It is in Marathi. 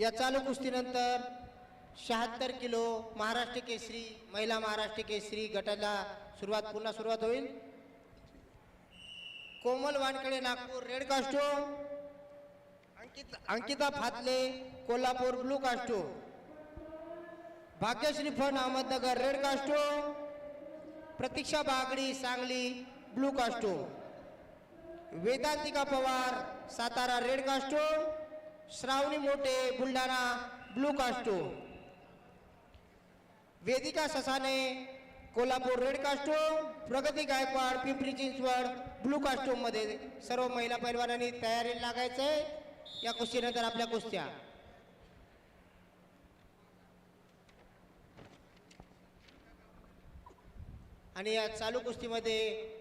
या चालू कुस्तीनंतर शहात्तर किलो महाराष्ट्र केसरी महिला महाराष्ट्र केसरी गटाला सुरुवात पुन्हा सुरुवात होईल. Komal Wankhade Nagpur red costume. Ankit Ankita Phatle Kolhapur blue costume. Bhagyashree Phan Ahmednagar red costume. Pratiksha Bagdi Sangli blue costume. Vedantika Pawar Satara red costume. Shravani Mothe Buldhana blue costume Vedika Sasane Kolhapur red costume Pragati Gaikwad Pimpri Chinchwad blue कास्टूममध्ये सर्व महिला पैलवानांनी तयारी लागायचं. आहे या कुस्तीनंतर आपल्या कुस्त्या. आणि या चालू कुस्तीमध्ये